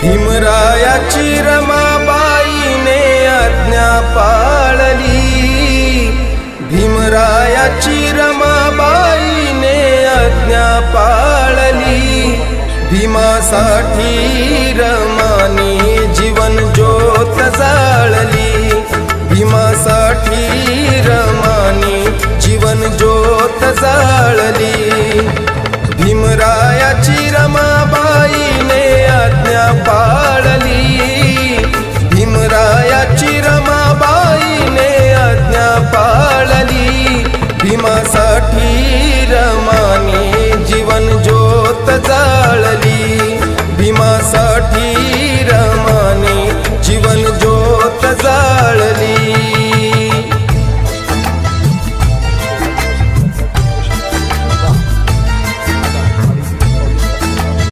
भीमरायाची रमाबाईने आज्ञा पाळली. भीमरायाची रमाबाईने आज्ञा पाळली. भीमासाठी रमाने जीवन ज्योत जाळली. भीमासाठी रमाने जीवन ज्योत जाळली. भीमरायाची रमा भीमासाठी